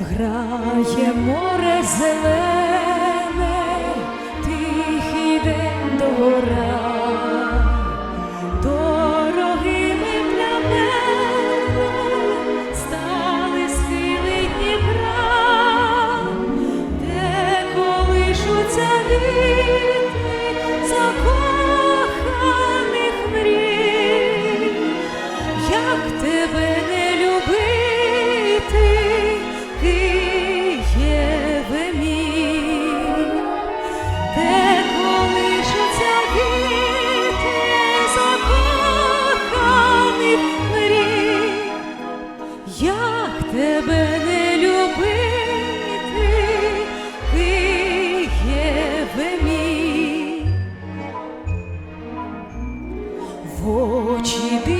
грає море зелене. очі.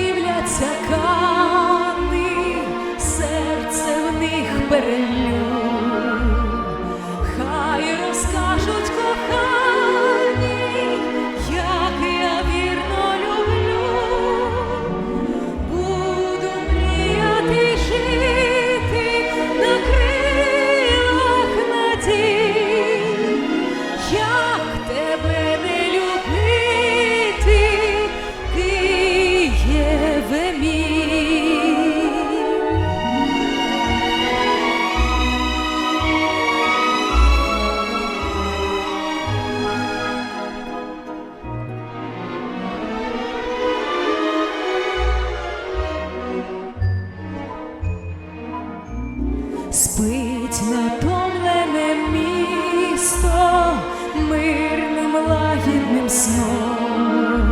спить натомлене місто мирним лагідним сном,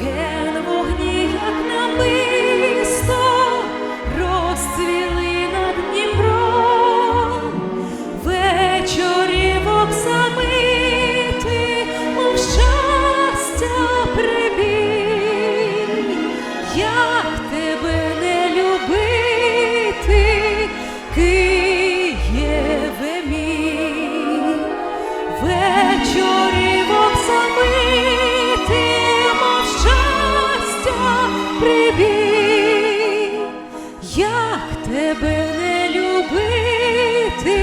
ген вогні, як намисто, розцвіли над Дніпром, вечорів обзамити, мов щастя прибій, як тебе. Тебе не любити?